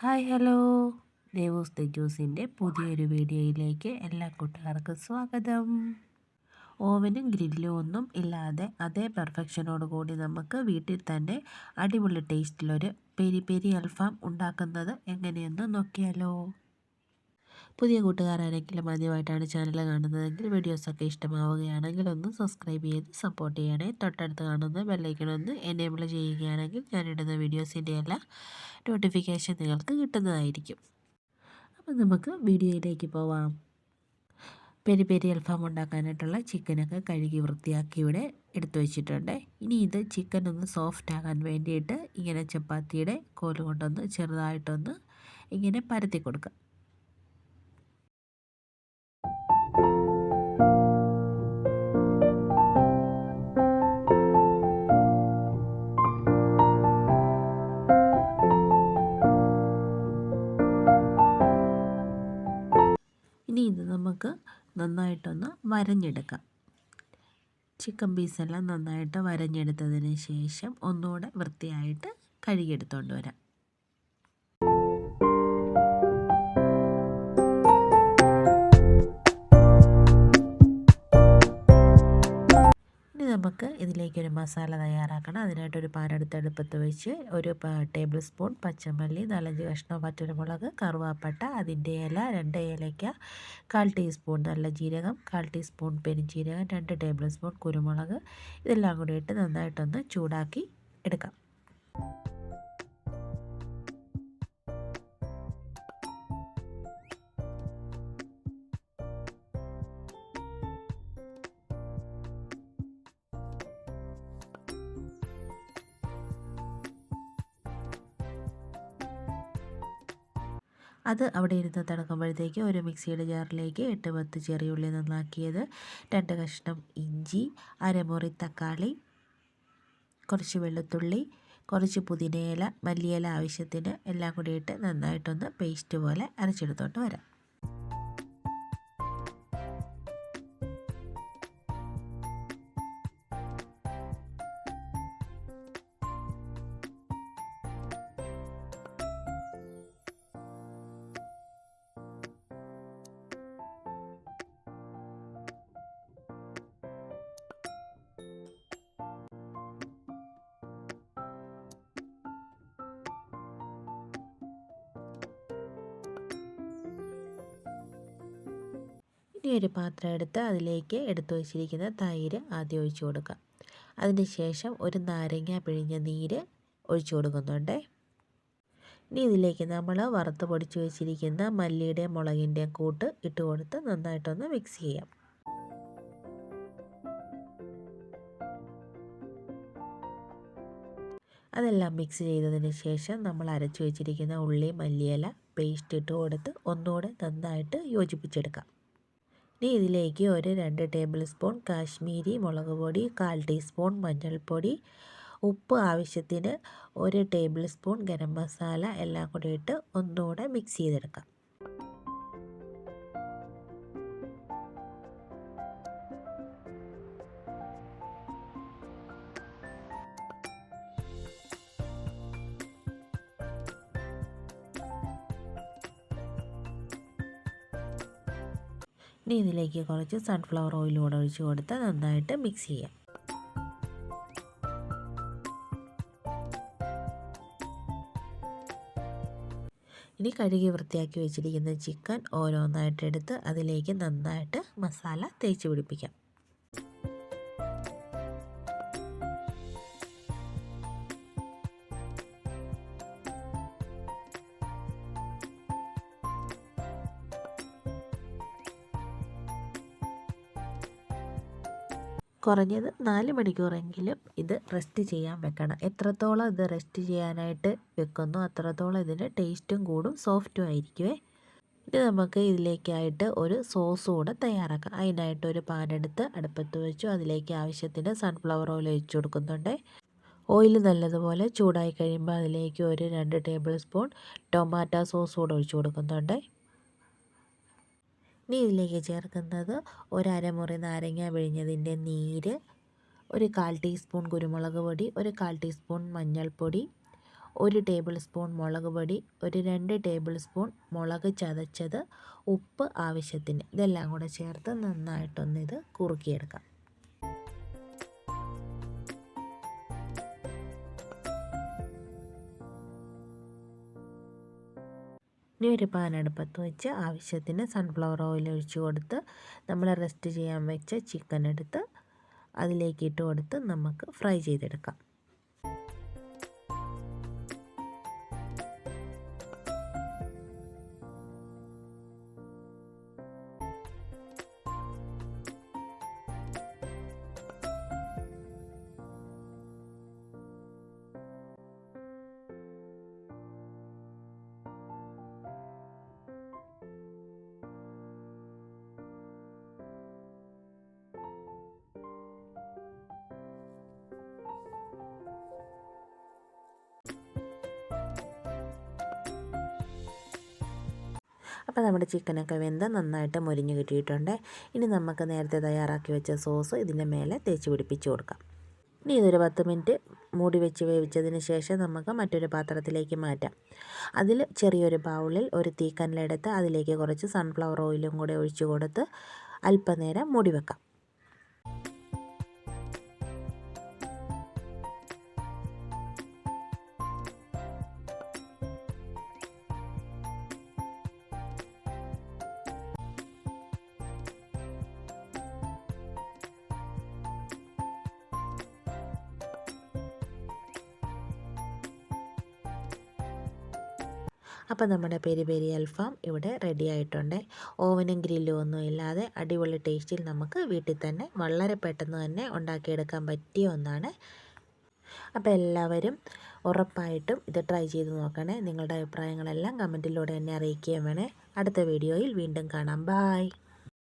Hi hello. ദേവോസ് the ജ്യൂസിന്റെ പുതിയൊരു വീഡിയോയിലേക്ക് എല്ലാ കൂട്ടുകാർക്കും സ്വാഗതം. ഓവനും ഗ്രില്ലും ഒന്നും ഇല്ലാതെ അതേ പെർഫെക്ഷനോട് കൂടി നമുക്ക് വീട്ടിൽ തന്നെ അടിപൊളി ടേസ്റ്റിലൊരു പെരി പെരി അൽഫാം ഉണ്ടാക്കുന്നത് എങ്ങനെയെന്ന് നോക്കിയാലോ. പുതിയ കൂട്ടുകാരാരെങ്കിലും ആദ്യമായിട്ടാണ് ചാനൽ കാണുന്നതെങ്കിൽ വീഡിയോസൊക്കെ ഇഷ്ടമാവുകയാണെങ്കിൽ ഒന്ന് സബ്സ്ക്രൈബ് ചെയ്ത് സപ്പോർട്ട് ചെയ്യണേ. തൊട്ടടുത്ത് കാണുന്ന ബെല്ലൈക്കണൊന്ന് എനേബിൾ ചെയ്യുകയാണെങ്കിൽ ഞാനിടുന്ന വീഡിയോസിന്റെ എല്ലാ നോട്ടിഫിക്കേഷൻ നിങ്ങൾക്ക് കിട്ടുന്നതായിരിക്കും. അപ്പം നമുക്ക് വീഡിയോയിലേക്ക് പോവാം. പെരി പെരി അൽഫാം ഉണ്ടാക്കാനായിട്ടുള്ള ചിക്കനൊക്കെ കഴുകി വൃത്തിയാക്കി ഇവിടെ എടുത്തു വെച്ചിട്ടുണ്ട്. ഇനി ഇത് ചിക്കൻ ഒന്ന് സോഫ്റ്റ് ആകാൻ വേണ്ടിയിട്ട് ഇങ്ങനെ ചപ്പാത്തിയുടെ കോൽ കൊണ്ടൊന്ന് ചെറുതായിട്ടൊന്ന് ഇങ്ങനെ പരത്തി കൊടുക്കുക നമുക്ക് നന്നായിട്ടൊന്ന് വരഞ്ഞെടുക്കാം. ചിക്കൻ പീസെല്ലാം നന്നായിട്ട് വരഞ്ഞെടുത്തതിന് ശേഷം ഒന്നുകൂടെ വൃത്തിയായിട്ട് കഴുകിയെടുത്തുകൊണ്ട് വരാം. നമുക്ക് ഇതിലേക്കൊരു മസാല തയ്യാറാക്കണം. അതിനായിട്ടൊരു പാൻ എടുത്ത് അടുപ്പത്ത് വെച്ച് ഒരു ടേബിൾ സ്പൂൺ പച്ചമല്ലി നാലഞ്ച് കഷ്ണം വറ്റൽമുളക് കറുവാപ്പട്ട അതിന്റെ ഇല രണ്ട് ഏലയ്ക്ക കാൽ ടീസ്പൂൺ നല്ല ജീരകം കാൽ ടീസ്പൂൺ പെരുംജീരകം രണ്ട് ടേബിൾ സ്പൂൺ കുരുമുളക്. ഇതെല്ലാം കൂടി ഇട്ട് നന്നായിട്ടൊന്ന് ചൂടാക്കി എടുക്കാം. അത് അവിടെ ഇരുന്ന് തിളങ്ങുമ്പോഴത്തേക്ക് ഒരു മിക്സിയുടെ ജാറിലേക്ക് എട്ട് പത്ത് ചെറിയുള്ളി നന്നാക്കിയത്. രണ്ട് കഷ്ണം ഇഞ്ചി അരമുറി തക്കാളി കുറച്ച് വെളുത്തുള്ളി കുറച്ച് പുതിനയില മല്ലിയില ആവശ്യത്തിന് എല്ലാം കൂടി ഇട്ട് നന്നായിട്ടൊന്ന് പേസ്റ്റ് പോലെ അരച്ചെടുത്തോണ്ട് വരാം. ഇനി ഒരു പാത്രം എടുത്ത് അതിലേക്ക് എടുത്തു വച്ചിരിക്കുന്ന തൈര് ആദ്യം ഒഴിച്ചു കൊടുക്കാം അതിന് ശേഷം ഒരു നാരങ്ങ പിഴിഞ്ഞ നീര് ഒഴിച്ചു കൊടുക്കുന്നുണ്ട്. ഇനി ഇതിലേക്ക് നമ്മൾ വറുത്ത് പൊടിച്ച് വെച്ചിരിക്കുന്ന മല്ലിയുടെയും മുളകിന്റെയും കൂട്ട് ഇട്ട് കൊടുത്ത് നന്നായിട്ടൊന്ന് മിക്സ് ചെയ്യാം. അതെല്ലാം മിക്സ് ചെയ്തതിന് ശേഷം നമ്മൾ അരച്ചു വെച്ചിരിക്കുന്ന ഉള്ളി മല്ലിയില പേസ്റ്റ് ഇട്ട് കൊടുത്ത് ഒന്നുകൂടെ നന്നായിട്ട് യോജിപ്പിച്ചെടുക്കാം. ഇനി ഇതിലേക്ക് ഒരു രണ്ട് ടേബിൾ സ്പൂൺ കാശ്മീരി മുളക് പൊടി കാൽ ടീസ്പൂൺ മഞ്ഞൾപ്പൊടി ഉപ്പ് ആവശ്യത്തിന് ഒരു ടേബിൾ സ്പൂൺ ഗരം മസാല എല്ലാം കൂടി ഇട്ട് ഒന്നുകൂടെ മിക്സ് ചെയ്തെടുക്കാം. ഇനി ഇതിലേക്ക് കുറച്ച് സൺഫ്ലവർ ഓയിൽ കൂടെ ഒഴിച്ച് കൊടുത്ത് നന്നായിട്ട് മിക്സ് ചെയ്യാം. ഇനി കഴുകി വൃത്തിയാക്കി വെച്ചിരിക്കുന്ന ചിക്കൻ ഓരോന്നായിട്ട് എടുത്ത് അതിലേക്ക് നന്നായിട്ട് മസാല തേച്ച് പിടിപ്പിക്കാം. കുറഞ്ഞത് നാല് മണിക്കൂറെങ്കിലും ഇത് റെസ്റ്റ് ചെയ്യാൻ വെക്കണം. എത്രത്തോളം ഇത് റെസ്റ്റ് ചെയ്യാനായിട്ട് വെക്കുന്നു അത്രത്തോളം ഇതിന്റെ ടേസ്റ്റും കൂടും സോഫ്റ്റും ആയിരിക്കുമേ ഇനി നമുക്ക് ഇതിലേക്കായിട്ട് ഒരു സോസ് കൂടെ തയ്യാറാക്കാം. അതിനായിട്ട് ഒരു പാൻ എടുത്ത് അടുപ്പത്ത് വെച്ചു. അതിലേക്ക് ആവശ്യത്തിന് സൺഫ്ലവർ ഓയിൽ ഒഴിച്ചു കൊടുക്കുന്നുണ്ട്. ഓയിൽ നല്ലതുപോലെ ചൂടായി കഴിയുമ്പോൾ അതിലേക്ക് ഒരു രണ്ട് ടേബിൾ സ്പൂൺ ടൊമാറ്റോ സോസ് കൂടെ ഒഴിച്ചു കൊടുക്കുന്നുണ്ട്. ഇനി ഇതിലേക്ക് ചേർക്കുന്നത് ഒരു അരമുറി നാരങ്ങ പിഴിഞ്ഞതിന്റെ നീര് ഒരു കാൽ ടീസ്പൂൺ കുരുമുളക് പൊടി ഒരു കാൽ ടീസ്പൂൺ മഞ്ഞൾപ്പൊടി ഒരു ടേബിൾ സ്പൂൺ മുളക് പൊടി ഒരു രണ്ട് ടേബിൾ സ്പൂൺ മുളക് ചതച്ചത് ഉപ്പ് ആവശ്യത്തിന്. ഇതെല്ലാം കൂടെ ചേർത്ത് നന്നായിട്ടൊന്ന് ഇത് കുറുക്കിയെടുക്കാം. ഇനി ഒരു പാൻ അടുപ്പത്ത് വെച്ച് ആവശ്യത്തിന് സൺഫ്ലവർ ഓയിൽ ഒഴിച്ച് കൊടുത്ത് നമ്മൾ റെസ്റ്റ് ചെയ്യാൻ വെച്ച ചിക്കൻ എടുത്ത് അതിലേക്ക് ഇട്ട് കൊടുത്ത് നമുക്ക് ഫ്രൈ ചെയ്തെടുക്കാം. അപ്പോൾ നമ്മുടെ ചിക്കനൊക്കെ വെന്ത് നന്നായിട്ട് മുരിഞ്ഞ് കിട്ടിയിട്ടുണ്ട്. ഇനി നമുക്ക് നേരത്തെ തയ്യാറാക്കി വെച്ച സോസ് ഇതിന്റെ മേലെ തേച്ച് പിടിപ്പിച്ച് കൊടുക്കാം. ഇനി ഇതൊരു പത്ത് മിനിറ്റ് മൂടി വെച്ച് വേവിച്ചതിന് ശേഷം നമുക്ക് മറ്റൊരു പാത്രത്തിലേക്ക് മാറ്റാം. അതിൽ ചെറിയൊരു ബൗളിൽ ഒരു തീക്കനലെടുത്ത് അതിലേക്ക് കുറച്ച് സൺഫ്ലവർ ഓയിലും കൂടെ ഒഴിച്ചു കൊടുത്ത് അല്പനേരം മൂടി വെക്കാം. അപ്പോൾ നമ്മുടെ പെരി പെരി അൽഫാം ഇവിടെ റെഡി ആയിട്ടുണ്ട്. ഓവനും ഗ്രില്ലും ഒന്നും ഇല്ലാതെ അടിപൊളി ടേസ്റ്റിൽ നമുക്ക് വീട്ടിൽ തന്നെ വളരെ പെട്ടെന്ന് തന്നെ ഉണ്ടാക്കിയെടുക്കാൻ പറ്റിയ ഒന്നാണ്. അപ്പോൾ എല്ലാവരും ഉറപ്പായിട്ടും ഇത് ട്രൈ ചെയ്ത് നോക്കണേ. നിങ്ങളുടെ അഭിപ്രായങ്ങളെല്ലാം കമന്റിലൂടെ തന്നെ അറിയിക്കുകയും വേണേ. അടുത്ത വീഡിയോയിൽ വീണ്ടും കാണാം. ബായ്